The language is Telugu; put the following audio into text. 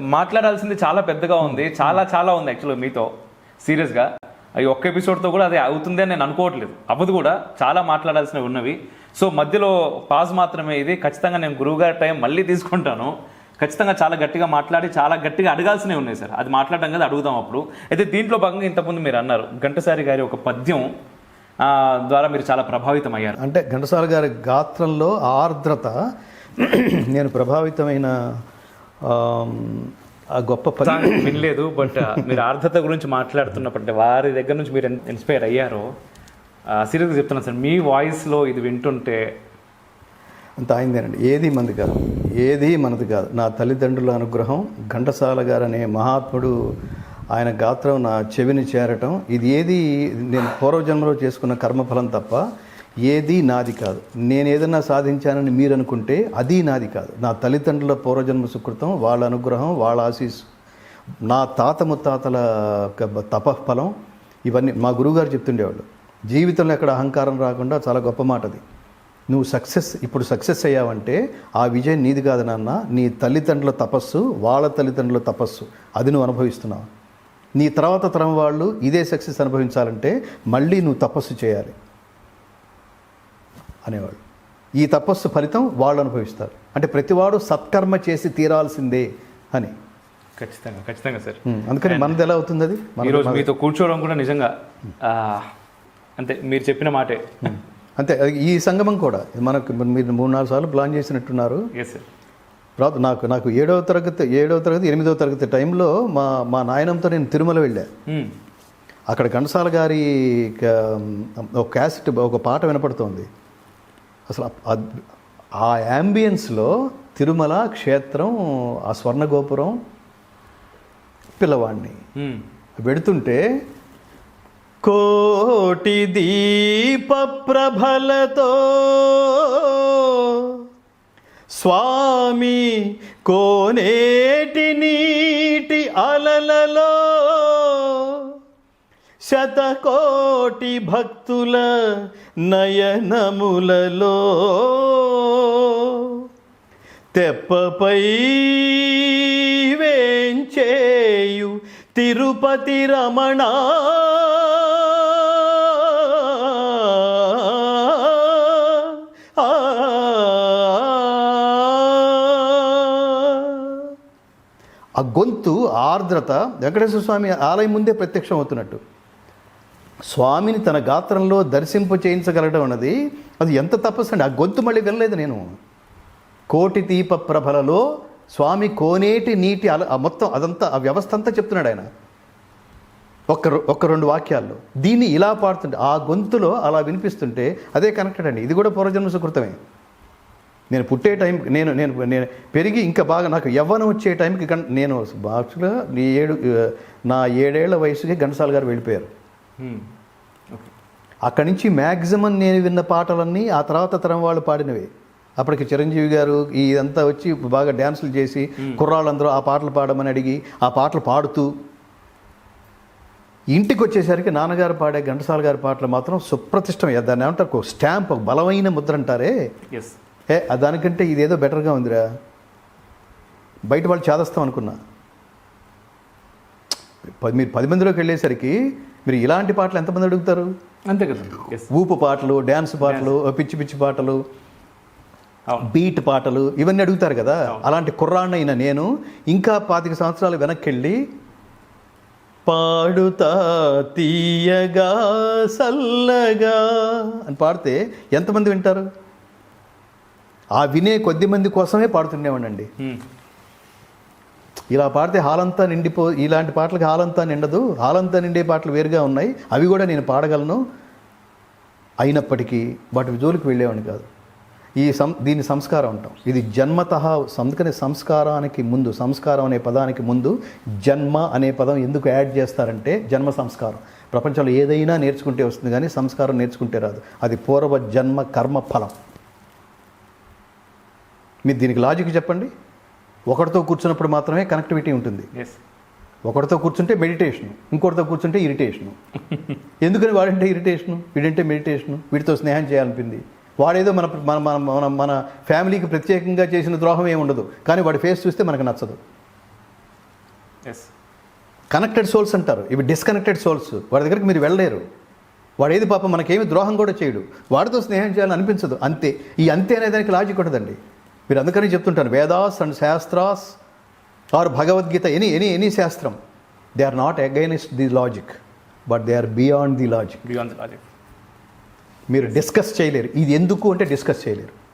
మాట్లాడాల్సింది చాలా పెద్దగా ఉంది. చాలా చాలా ఉంది యాక్చువల్గా మీతో. సీరియస్గా. అవి ఒక్క ఎపిసోడ్తో కూడా అది అవుతుంది అని నేను అనుకోవట్లేదు. అవ్వదు కూడా. చాలా మాట్లాడాల్సినవి ఉన్నవి. సో మధ్యలో పాజ్ మాత్రమే ఇది. ఖచ్చితంగా నేను గురువుగారి టైం మళ్ళీ తీసుకుంటాను. ఖచ్చితంగా చాలా గట్టిగా మాట్లాడి చాలా గట్టిగా అడగాల్సినవి ఉన్నాయి సార్. అది మాట్లాడడం కదా అడుగుదాం అప్పుడు. అయితే దీంట్లో భాగంగా ఇంతకుముందు మీరు అన్నారు ఘంటసారి గారి ఒక పద్యం ద్వారా మీరు చాలా ప్రభావితం అయ్యారు అంటే ఘంటసాల గారి గాత్రంలో ఆర్ద్రత నేను ప్రభావితమైన ఆ గొప్ప సాంగ్ వినలేదు బట్ మీరు ఆర్ధత గురించి మాట్లాడుతున్నప్పుడు వారి దగ్గర నుంచి మీరు ఇన్స్పైర్ అయ్యారో. సీరియస్గా చెప్తున్నాను సార్ మీ వాయిస్లో ఇది వింటుంటే అంత అయిందేనండి ఏది మనది కాదు. ఏది మనది కాదు. నా తల్లిదండ్రుల అనుగ్రహం ఘంటసాల గారు అనే మహాత్ముడు ఆయన గాత్రం నా చెవిని చేరటం ఇది ఏది నేను పూర్వజన్మలో చేసుకున్న కర్మఫలం తప్ప ఏది నాది కాదు. నేను ఏదన్నా సాధించానని మీరు అనుకుంటే అది నాది కాదు. నా తల్లిదండ్రుల పూర్వజన్మ సుకృతం వాళ్ళ అనుగ్రహం వాళ్ళ ఆశీస్సు. నా తాత ముత్తాతల తపఫలం ఇవన్నీ మా గురువుగారు చెప్తుండేవాళ్ళు. జీవితంలో ఎక్కడ అహంకారం రాకుండా చాలా గొప్ప మాట అది. నువ్వు సక్సెస్ ఇప్పుడు సక్సెస్ అయ్యావంటే ఆ విజయం నీది కాదు నాన్న. నీ తల్లిదండ్రుల తపస్సు వాళ్ళ తల్లిదండ్రుల తపస్సు. అది నువ్వు అనుభవిస్తున్నావు. నీ తర్వాత తరం వాళ్ళు ఇదే సక్సెస్ అనుభవించాలంటే మళ్ళీ నువ్వు తపస్సు చేయాలి. అనేవాళ్ళు. ఈ తపస్సు ఫలితం వాళ్ళు అనుభవిస్తారు. అంటే ప్రతివాడు సత్కర్మ చేసి తీరాల్సిందే అని. ఖచ్చితంగా ఖచ్చితంగా సార్. అందుకని మనది ఎలా అవుతుంది అది? ఈరోజు మీతో కూర్చోవడం కూడా నిజంగా అంతే మీరు చెప్పిన మాటే. అంతే ఈ సంగమం కూడా. మనకు మీరు మూడు నాలుగు సార్లు ప్లాన్ చేసినట్టున్నారు. తర్వాత నాకు నాకు ఏడవ తరగతి ఏడవ తరగతి ఎనిమిదవ తరగతి టైంలో మా మా నాయనంతో నేను తిరుమల వెళ్ళా. అక్కడ ఘంటసాల గారి ఒక క్యాసెట్ ఒక పాట వినపడుతోంది. అసలు ఆ- యాంబియన్స్లో తిరుమల క్షేత్రం ఆ స్వర్ణ గోపురం పిల్లవాడిని వెడుతుంటే కోటి దీప ప్రభలతో స్వామి కోనేటి నీటి అలలలో శతకోటి భక్తుల నయనములలో తెప్పపై వేంచేయు తిరుపతి రమణ. ఆ గొంతు ఆర్ద్రత వెంకటేశ్వర స్వామి ఆలయం ముందే ప్రత్యక్షం అవుతున్నట్టు స్వామిని తన గాత్రంలో దర్శింపు చేయించగలడం అన్నది అది ఎంత తపస్సు అండి. ఆ గొంతు మళ్ళీ వినలేదు నేను. కోటి దీప ప్రభలలో స్వామి కోనేటి నీటి అల మొత్తం అదంతా ఆ వ్యవస్థ అంతా చెప్తున్నాడు ఆయన. ఒక్క ఒక్క రెండు వాక్యాల్లో. దీన్ని ఇలా పాడుతుంటే ఆ గొంతులో అలా వినిపిస్తుంటే అదే కనెక్టెడ్ అండి. ఇది కూడా పూర్వజన్మ సుకృతమే. నేను పుట్టే టైం నేను నేను నేను పెరిగి ఇంకా బాగా నాకు యవ్వనం వచ్చే టైంకి గం నేను బాక్స్లో నీ ఏడు నా ఏడేళ్ళ వయసుకి ఘంటసాల గారు వెళ్ళిపోయారు. అక్కడి నుంచి మ్యాక్సిమం నేను విన్న పాటలన్నీ ఆ తర్వాత తరం వాళ్ళు పాడినవే. అప్పటికి చిరంజీవి గారు ఇదంతా వచ్చి బాగా డ్యాన్సులు చేసి కుర్రాళ్ళందరూ ఆ పాటలు పాడమని అడిగి ఆ పాటలు పాడుతూ ఇంటికి వచ్చేసరికి నాన్నగారు పాడే ఘంటసాల గారి పాటలు మాత్రం సుప్రతిష్టం. దాన్ని ఏమంటారు? ఒక స్టాంప్ ఒక బలమైన ముద్ర అంటారే? ఏ దానికంటే ఇదేదో బెటర్గా ఉందిరా. బయట వాళ్ళు చేదస్తాం అనుకున్నా. మీరు పది మందిలోకి వెళ్ళేసరికి మీరు ఇలాంటి పాటలు ఎంతమంది అడుగుతారు? అంతే కదా. ఊపు పాటలు డ్యాన్స్ పాటలు పిచ్చి పిచ్చి పాటలు బీట్ పాటలు ఇవన్నీ అడుగుతారు కదా. అలాంటి కుర్రాన్నైన నేను ఇంకా పాతిక సంవత్సరాలు వెనక్కి వెళ్ళి పాడుతా తీయగా సల్లగా అని పాడితే ఎంతమంది వింటారు? ఆ వినే కొద్ది మంది కోసమే పాడుతుండేవాడండి Hmm. ఇలా పాడితే హాలంతా నిండిపో ఇలాంటి పాటలకు హాలంతా నిండదు. హాలంతా నిండే పాటలు వేరుగా ఉన్నాయి. అవి కూడా నేను పాడగలను. అయినప్పటికీ వాటి జోలికి వెళ్ళేవాడిని కాదు. ఈ సం దీని సంస్కారం అంటాం. ఇది జన్మత అందుకనే సంస్కారానికి ముందు సంస్కారం అనే పదానికి ముందు జన్మ అనే పదం ఎందుకు యాడ్ చేస్తారంటే జన్మ సంస్కారం. ప్రపంచంలో ఏదైనా నేర్చుకుంటే వస్తుంది కానీ సంస్కారం నేర్చుకుంటే రాదు. అది పూర్వ జన్మ కర్మ ఫలం. మీరు దీనికి లాజిక్ చెప్పండి. ఒకరితో కూర్చున్నప్పుడు మాత్రమే కనెక్టివిటీ ఉంటుంది. ఒకరితో కూర్చుంటే మెడిటేషన్ ఇంకొకరితో కూర్చుంటే ఇరిటేషను ఎందుకని వాడంటే ఇరిటేషను వీడంటే మెడిటేషను వీడితో స్నేహం చేయాలనిపింది. వాడేదో మన మన మన మన మన ఫ్యామిలీకి ప్రత్యేకంగా చేసిన ద్రోహం ఏమి ఉండదు. కానీ వాడి ఫేస్ చూస్తే మనకు నచ్చదు. ఎస్ కనెక్టెడ్ సోల్స్ అంటారు. ఇవి డిస్కనెక్టెడ్ సోల్స్ వాడి దగ్గరికి మీరు వెళ్ళలేరు. వాడు ఏది పాపం మనకేమి ద్రోహం కూడా చేయడు. వాడితో స్నేహం చేయాలని అనిపించదు. అంతే. ఈ అంతే అనే దానికి లాజిక్ ఉండదండి. మీరు అందుకని చెప్తుంటాను Vedas and Shastras or Bhagavad Gita any any any శాస్త్రం. They are not against the logic but they are beyond the logic beyond logic మీరు డిస్కస్ చేయలేరు. ఇది ఎందుకు అంటే డిస్కస్ చేయలేరు.